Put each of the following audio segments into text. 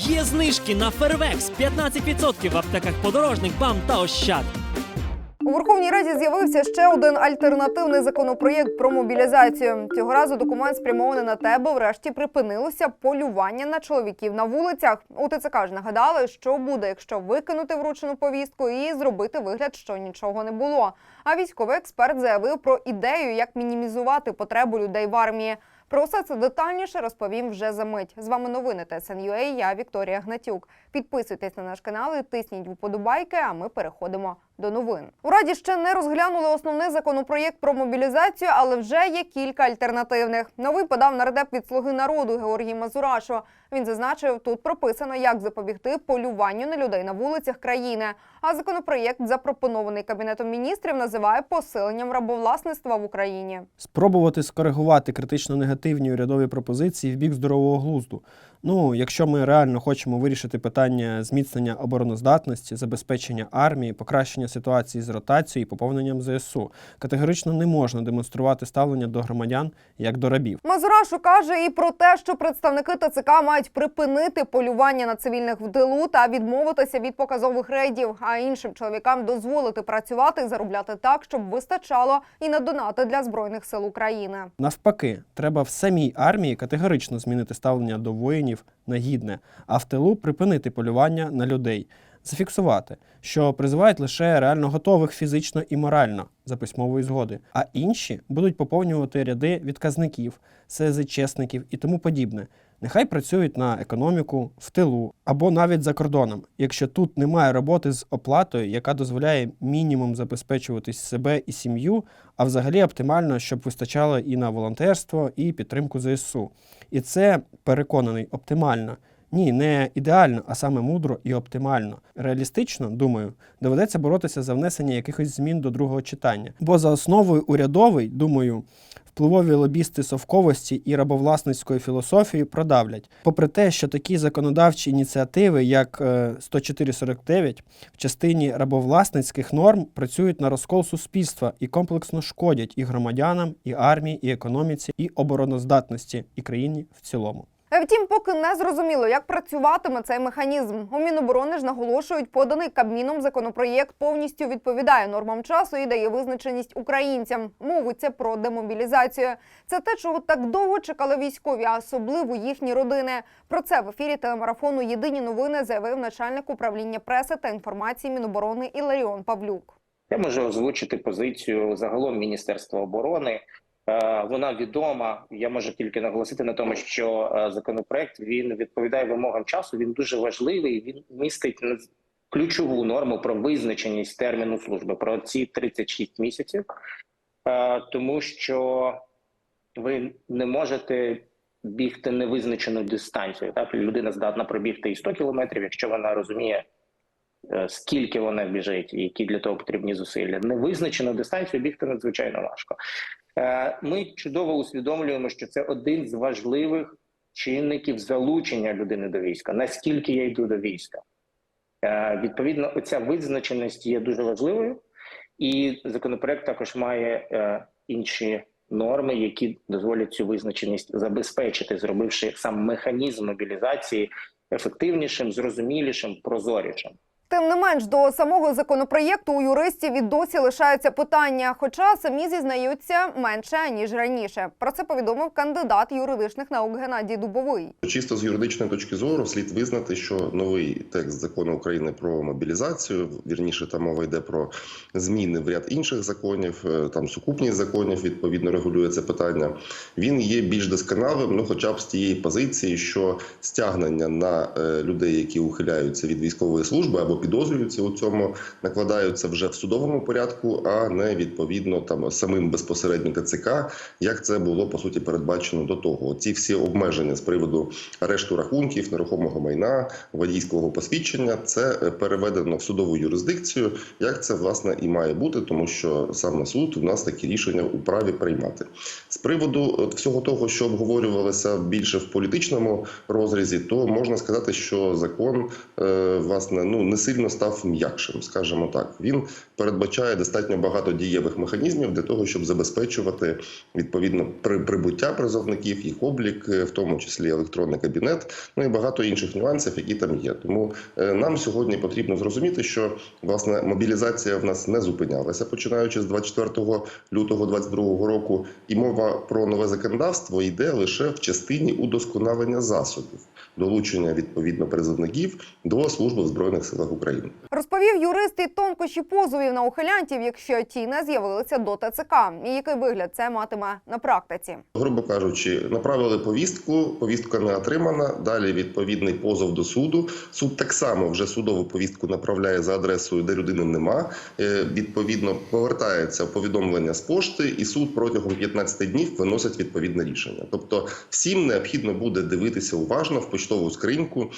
Є знижки на Фервекс 15% в аптеках подорожник, БАМ та Ощад. У Верховній Раді з'явився ще один альтернативний законопроєкт про мобілізацію. Цього разу документ спрямований на те, бо врешті припинилося полювання на чоловіків на вулицях. У ТЦК ж нагадали, що буде, якщо викинути вручену повістку і зробити вигляд, що нічого не було. А військовий експерт заявив про ідею, як мінімізувати потребу людей в армії. Про все це детальніше розповім вже за мить. З вами новини ТСНЮА, Я Вікторія Гнатюк. Підписуйтесь на наш канал і тисніть вподобайки. А ми переходимо до новин. У раді ще не розглянули основний законопроєкт про мобілізацію, але вже є кілька альтернативних. Новий подав нардеп від слуги народу Георгій Мазурашо. Він зазначив, тут прописано, як запобігти полюванню на людей на вулицях країни. А законопроєкт, запропонований кабінетом міністрів, називає посиленням рабовласництва в Україні. спробувати скоригувати критично негативні урядові пропозиції в бік здорового глузду. Ну, якщо ми реально хочемо вирішити питання зміцнення обороноздатності, забезпечення армії, покращення ситуації з ротацією і поповненням ЗСУ, категорично не можна демонструвати ставлення до громадян як до рабів. Мазурашу каже і про те, що представники ТЦК мають припинити полювання на цивільних в тилу та відмовитися від показових рейдів, а іншим чоловікам дозволити працювати і заробляти так, щоб вистачало і на донати для збройних сил України. Навпаки, треба в самій армії категорично змінити ставлення до воїнів на гідне, а в тилу припинити полювання на людей, зафіксувати, що призивають лише реально готових фізично і морально за письмової згоди, а інші будуть поповнювати ряди відказників, СЗЧСників і тому подібне. Нехай працюють на економіку в тилу або навіть за кордоном, якщо тут немає роботи з оплатою, яка дозволяє мінімум забезпечуватись себе і сім'ю, а взагалі оптимально, щоб вистачало і на волонтерство, і підтримку ЗСУ. І це переконаний оптимально. Ні, не ідеально, а саме мудро і оптимально. Реалістично, думаю, доведеться боротися за внесення якихось змін до другого читання. Бо за основою урядовий, думаю, впливові лобісти совковості і рабовласницької філософії продавлять. Попри те, що такі законодавчі ініціативи, як е, 10449, в частині рабовласницьких норм працюють на розкол суспільства і комплексно шкодять і громадянам, і армії, і економіці, і обороноздатності, і країні в цілому. Е, Втім, поки не зрозуміло, як працюватиме цей механізм. У Міноборони ж наголошують, поданий Кабміном законопроєкт повністю відповідає нормам часу і дає визначеність українцям. Мовиться про демобілізацію. Це те, чого так довго чекали військові, а особливо їхні родини. Про це в ефірі телемарафону Єдині новини заявив начальник управління преси та інформації Міноборони Іларіон Павлюк. Я можу озвучити позицію загалом Міністерства оборони. Е, Вона відома. Я можу тільки наголосити на тому, що е, законопроект він відповідає вимогам часу. Він дуже важливий. Він містить ключову норму про визначеність терміну служби про ці 36 місяців, Е, тому що ви не можете бігти невизначену дистанцію. Так людина здатна пробігти і 100 кілометрів, якщо вона розуміє скільки вона біжить, і які для того потрібні зусилля. Невизначену дистанцію бігти надзвичайно важко. Е, Ми чудово усвідомлюємо, що це один з важливих чинників залучення людини до війська. Наскільки я йду до війська? Е, Відповідно, оця визначеність є дуже важливою, і законопроект також має е, інші норми, які дозволять цю визначеність забезпечити, зробивши сам механізм мобілізації ефективнішим, зрозумілішим, прозорішим. Тим не менш, до самого законопроєкту у юристів і досі лишаються питання, хоча самі зізнаються менше ніж раніше. Про це повідомив кандидат юридичних наук Геннадій Дубовий. Чисто з юридичної точки зору слід визнати, що новий текст закону України про мобілізацію, вірніше там мова йде про зміни в ряд інших законів. е, Там сукупність законів відповідно регулює це питання. Він є більш досконалим, ну хоча б з тієї позиції, що стягнення на е, людей, які ухиляються від військової служби або підозрюються у цьому, накладаються вже в судовому порядку, а не відповідно там самим безпосередньо ТЦК, як це було по суті передбачено до того. Ці всі обмеження з приводу арешту рахунків, нерухомого майна, водійського посвідчення, це е, переведено в судову юрисдикцію, як це власне і має бути, тому що саме суд у нас такі рішення у праві приймати. З приводу всього того, що обговорювалося більше в політичному розрізі, то можна сказати, що закон е, власне ну несе сильно став м'якшим, скажімо так. Він передбачає достатньо багато дієвих механізмів для того, щоб забезпечувати відповідно при прибуття призовників, їх облік, е, в тому числі електронний кабінет, ну і багато інших нюансів, які там є. Тому е, нам сьогодні потрібно зрозуміти, що власне мобілізація в нас не зупинялася, починаючи з 24 лютого 2022 року, і мова про нове законодавство йде лише в частині удосконалення засобів долучення відповідно призовників до служби в збройних силах України. Розповів юрист і тонкощі позовів на ухилянтів, якщо ті не з'явилися до ТЦК. І який вигляд це матиме на практиці? грубо кажучи, направили повістку, повістка не отримана. Далі відповідний позов до суду. Суд так само вже судову повістку направляє за адресою, де людини нема. Е, Відповідно, повертається повідомлення з пошти, і суд протягом 15 днів виносить відповідне рішення. Тобто, всім необхідно буде дивитися уважно в почтову скриньку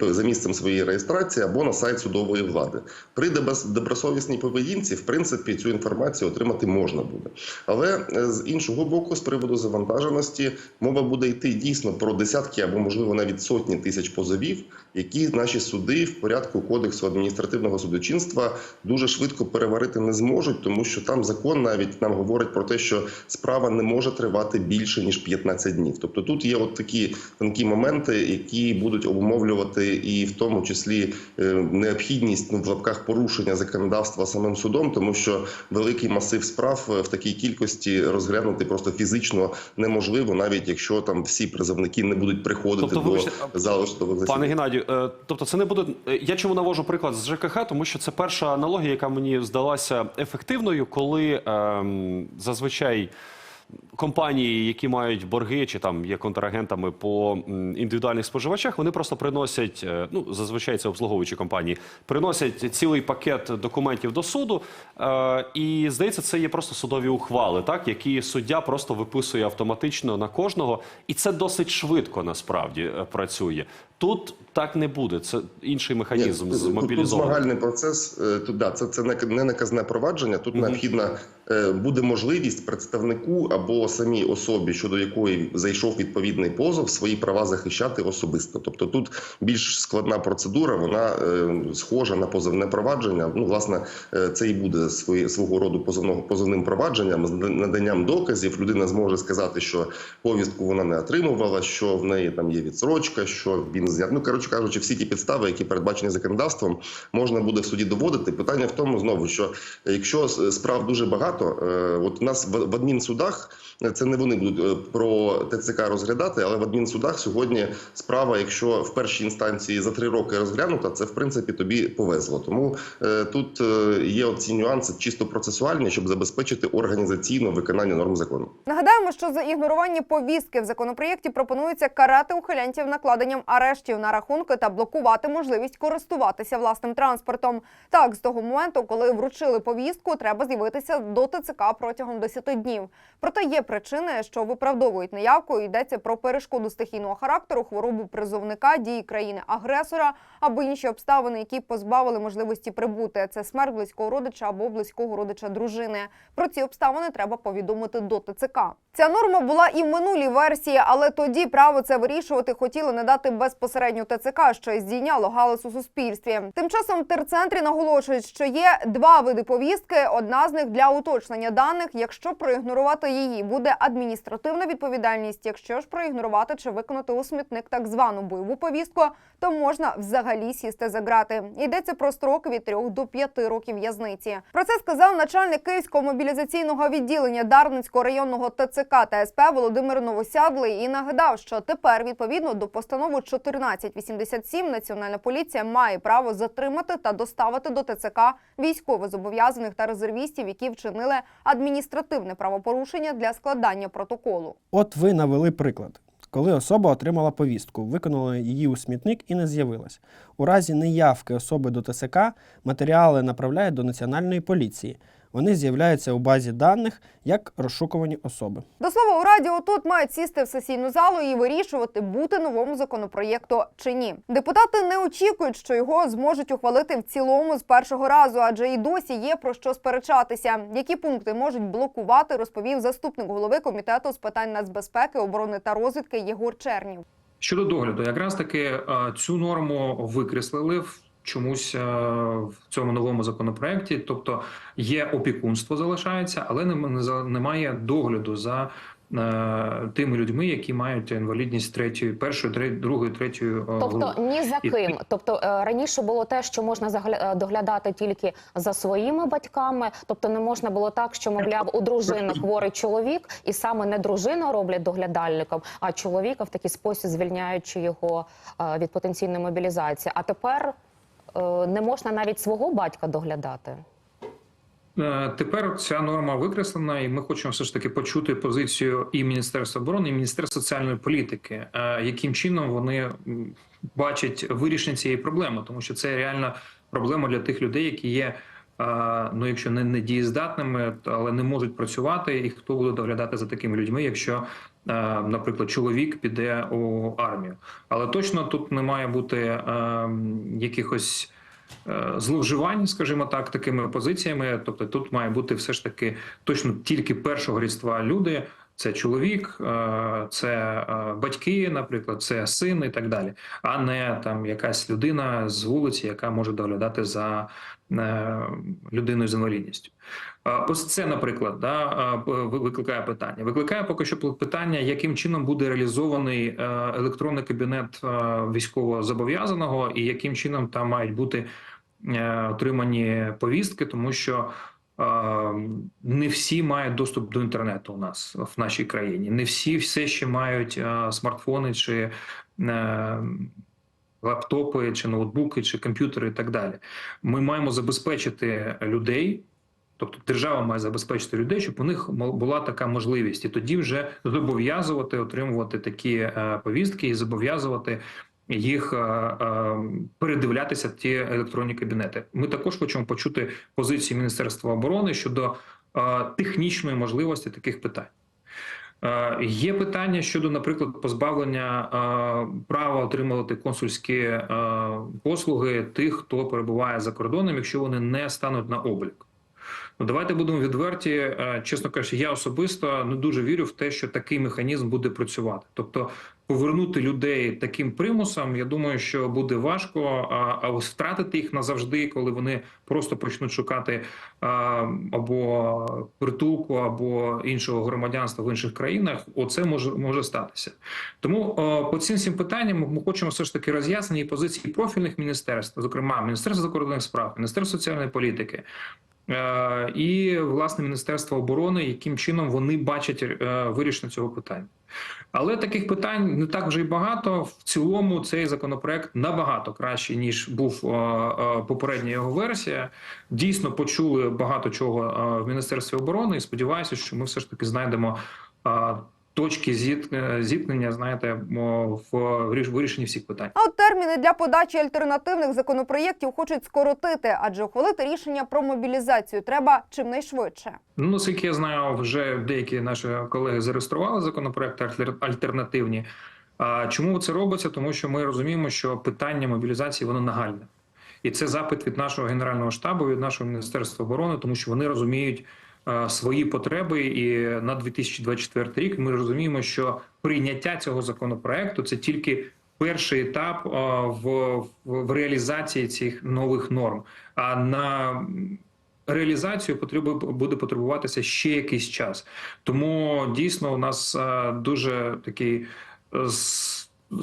за місцем своєї реєстрації або на сайт судової влади. При доброс- добросовісній поведінці, в принципі, цю інформацію отримати можна буде. Але е, з іншого боку, з приводу завантаженості, мова буде йти дійсно про десятки або можливо навіть сотні тисяч позовів, які наші суди в порядку кодексу адміністративного судочинства дуже швидко переварити не зможуть, тому що там закон навіть нам говорить про те, що справа не може тривати більше ніж 15 днів. Тобто тут є от такі тонкі моменти, які будуть обумовлювати і в тому числі е, необхідність ну в лапках порушення законодавства самим судом, тому що великий масив справ е, в такій кількості розглянути просто фізично неможливо, навіть якщо там всі призовники не будуть приходити Тобто, до вибачте, залу судових засідань. Пане Геннадію, е, тобто це не буде. Я чому навожу приклад з ЖКХ, тому що це перша аналогія, яка мені здалася ефективною, коли ем, зазвичай. Компанії, які мають борги чи там є контрагентами по індивідуальних споживачах, вони просто приносять, е, ну зазвичай це обслуговуючі компанії, приносять цілий пакет документів до суду, е, і здається, це є просто судові ухвали, так які суддя просто виписує автоматично на кожного, і це досить швидко насправді е, працює. Тут так не буде. Це інший механізм Ні, тут- Тут змагальний процес. е, Тут да, це, це не, не наказне провадження. Тут необхідна е, буде можливість представнику або самій особі, щодо якої зайшов відповідний позов, свої права захищати особисто. Тобто тут більш складна процедура, вона е, схожа на позовне провадження. Ну, власне, це і буде свої, свого роду позовного позовним провадженням з наданням доказів. Людина зможе сказати, що повістку вона не отримувала, що в неї там є відсрочка, що він. Ну коротше кажучи, всі ті підстави, які передбачені законодавством, можна буде в суді доводити. Питання в тому знову, що якщо справ дуже багато, е, от у нас в, адмінсудах е, це не вони будуть е, про ТЦК розглядати, але в адмінсудах сьогодні справа, якщо в першій інстанції за три роки розглянута, це в принципі тобі повезло. Тому тут є оці нюанси чисто процесуальні, щоб забезпечити організаційне виконання норм закону. Нагадаємо, що за ігнорування повістки в законопроєкті пропонується карати ухилянтів накладенням арештів на рахунки та блокувати можливість користуватися власним транспортом. Так, з того моменту, коли вручили повістку, треба з'явитися до ТЦК протягом 10 днів. Проте є причини, що виправдовують неявку. Йдеться про перешкоду стихійного характеру, хворобу призовника, дії країни-агресора або інші обставини, які позбавили можливості прибути. Це смерть близького родича або близького родича дружини. Про ці обставини треба повідомити до ТЦК. Ця норма була і в минулій версії, але тоді право це вирішувати хотіли не дати безпосередньо ТЦК, що здійняло галас у суспільстві. Тим часом терцентрі наголошують, що є два види повістки. Одна з них для уточнення даних. Якщо проігнорувати її, буде адміністративна відповідальність. Якщо ж проігнорувати чи виконати у смітник так звану бойову повістку, то можна взагалі сісти за грати. Йдеться про строки від 3 до 5 років в'язниці. Про це сказав начальник Київського мобілізаційного відділення Дарницького районного ТЦК та СП Володимир Новосядлий і нагадав, що тепер відповідно до постанови 1487 Національна поліція має право затримати та доставити до ТЦК військовозобов'язаних та резервістів, які вчинили адміністративне правопорушення для складання протоколу. От ви навели приклад. Коли особа отримала повістку, виконала її у смітник і не з'явилась. У разі неявки особи до ТСК матеріали направляють до Національної поліції. Вони з'являються у базі даних як розшукувані особи. До слова, у радіо тут мають сісти в сесійну залу і вирішувати, бути новому законопроєкту чи ні. Депутати не очікують, що його зможуть ухвалити в цілому з першого разу, адже і досі є про що сперечатися. Які пункти можуть блокувати, розповів заступник голови комітету з питань нацбезпеки, оборони та розвідки Єгор Чернів. Щодо догляду, якраз таки е, цю норму викреслили в чомусь е, в цьому новому законопроекті. Тобто є опікунство залишається, але немає догляду за е, тими людьми, які мають інвалідність третьої, першої, третьої, другої, третьої е, Тобто групи. ні за І- ким. Тобто е, раніше було те, що можна доглядати тільки за своїми батьками. Тобто не можна було так, що мовляв у дружини хворий чоловік, і саме не дружину роблять доглядальником, а чоловіка в такий спосіб звільняючи його від потенційної мобілізації. А тепер не можна навіть свого батька доглядати. Е, Тепер ця норма викреслена, і ми хочемо все ж таки почути позицію і Міністерства оборони, і Міністерства соціальної політики, е, яким чином вони бачать вирішення цієї проблеми, тому що це реальна проблема для тих людей, які є. Ну, якщо не недієздатними, то- але не можуть працювати, і хто буде доглядати за такими людьми, якщо, е, наприклад, чоловік піде у армію. Але точно тут не має бути е, якихось е, зловживань, скажімо так, такими позиціями. Тобто, тут має бути все ж таки точно тільки першого різдва люди. Це чоловік, е, це е, батьки, наприклад, це син і так далі, а не там якась людина з вулиці, яка може доглядати за е, людиною з інвалідністю. Ось це, наприклад, да, викликає питання. Викликає поки що питання, яким чином буде реалізований електронний кабінет е, військового зобов'язаного, і яким чином там мають бути отримані повістки, тому що не всі мають доступ до інтернету у нас в нашій країні. Не всі все ще мають е, смартфони чи е, лаптопи, чи ноутбуки, чи комп'ютери і так далі. Ми маємо забезпечити людей. Тобто держава має забезпечити людей, щоб у них була така можливість, і тоді вже зобов'язувати отримувати такі е, повістки і зобов'язувати їх е, е, передивлятися ті електронні кабінети. Ми також хочемо почути позиції Міністерства оборони щодо е, технічної можливості таких питань. Є питання щодо, наприклад, позбавлення права отримувати консульські послуги тих, хто перебуває за кордоном, якщо вони не стануть на облік. Ну, давайте будемо відверті. Чесно кажучи, я особисто не дуже вірю в те, що такий механізм буде працювати. Тобто, повернути людей таким примусом, я думаю, що буде важко. А, а ось втратити їх назавжди, коли вони просто почнуть шукати а, або притулку, або іншого громадянства в інших країнах, оце може може статися. Тому о, по цим всім питанням ми хочемо все ж таки роз'яснення позиції профільних міністерств, зокрема Міністерства закордонних справ, Міністерства соціальної політики. Е, І власне Міністерство оборони, яким чином вони бачать е, вирішення цього питання. Але таких питань не так вже й багато. В цілому цей законопроект набагато кращий ніж був е, попередня його версія. Дійсно почули багато чого в міністерстві оборони, і сподіваюся, що ми все ж таки знайдемо точки зіт- зіткнення, знаєте, в виріш- вирішенні всіх питань. А от терміни для подачі альтернативних законопроєктів хочуть скоротити, адже ухвалити рішення про мобілізацію треба чимнайшвидше. Ну, наскільки я знаю, вже деякі наші колеги зареєстрували законопроекти альтер- альтернативні. А чому це робиться? Тому що ми розуміємо, що питання мобілізації воно нагальне. І це запит від нашого генерального штабу, від нашого міністерства оборони, тому що вони розуміють е, свої потреби. І на 2024 рік ми розуміємо, що прийняття цього законопроекту це тільки перший етап е, в, в, реалізації цих нових норм. А на реалізацію потреби буде потребуватися ще якийсь час. Тому дійсно у нас е, дуже такий е,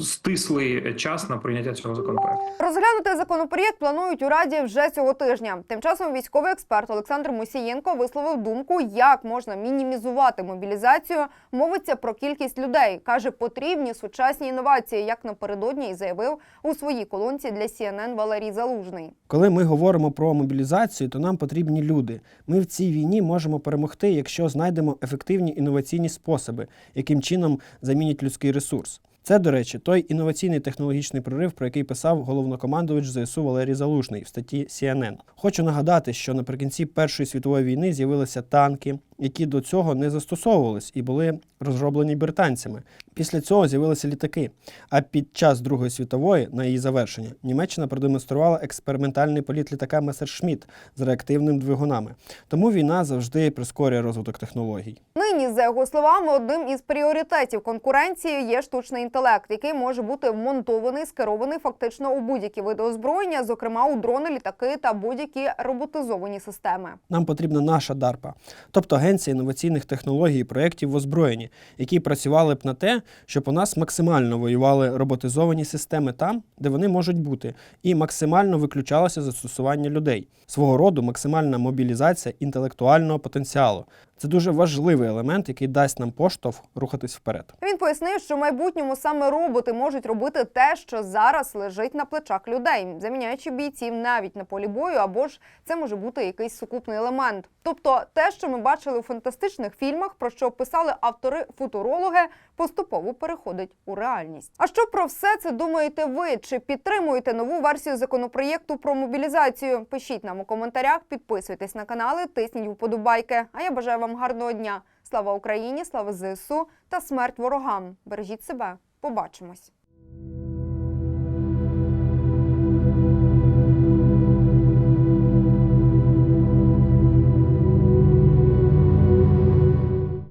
стислий час на прийняття цього законопроекту. Розглянути законопроєкт планують у раді вже цього тижня. Тим часом військовий експерт Олександр Мусієнко висловив думку, як можна мінімізувати мобілізацію. Мовиться про кількість людей. каже, потрібні сучасні інновації, як напередодні і заявив у своїй колонці для CNN Валерій Залужний. Коли ми говоримо про мобілізацію, то нам потрібні люди. Ми в цій війні можемо перемогти, якщо знайдемо ефективні інноваційні способи, яким чином замінять людський ресурс. Це, до речі, той інноваційний технологічний прорив, про який писав головнокомандувач ЗСУ Валерій Залужний в статті CNN. Хочу нагадати, що наприкінці Першої світової війни з'явилися танки, які до цього не застосовувались і були розроблені британцями. Після цього з'явилися літаки. А під час Другої світової, на її завершення, Німеччина продемонструвала експериментальний політ літака Месершмітт з реактивним двигунами. Тому війна завжди прискорює розвиток технологій. Нині, за його словами, одним із пріоритетів конкуренції є штучний інтелект, який може бути вмонтований, скерований фактично у будь-які види озброєння, зокрема у дрони, літаки та будь-які роботизовані системи. Нам потрібна наша DARPA, тобто Агенція інноваційних технологій і проєктів в озброєнні, які працювали б на те, щоб у нас максимально воювали роботизовані системи там, де вони можуть бути, і максимально виключалося застосування людей. Свого роду максимальна мобілізація інтелектуального потенціалу. Це дуже важливий елемент, який дасть нам поштовх рухатись вперед. Він пояснив, що в майбутньому саме роботи можуть робити те, що зараз лежить на плечах людей, заміняючи бійців навіть на полі бою, або ж це може бути якийсь сукупний елемент. Тобто, те, що ми бачили у фантастичних фільмах, про що писали автори-футурологи, поступово переходить у реальність. А що про все це думаєте ви? Чи підтримуєте нову версію законопроєкту про мобілізацію? Пишіть нам у коментарях, підписуйтесь на канали, тисніть вподобайки. А я бажаю вам гарного дня. Слава Україні, слава ЗСУ та смерть ворогам. Бережіть себе. Побачимось.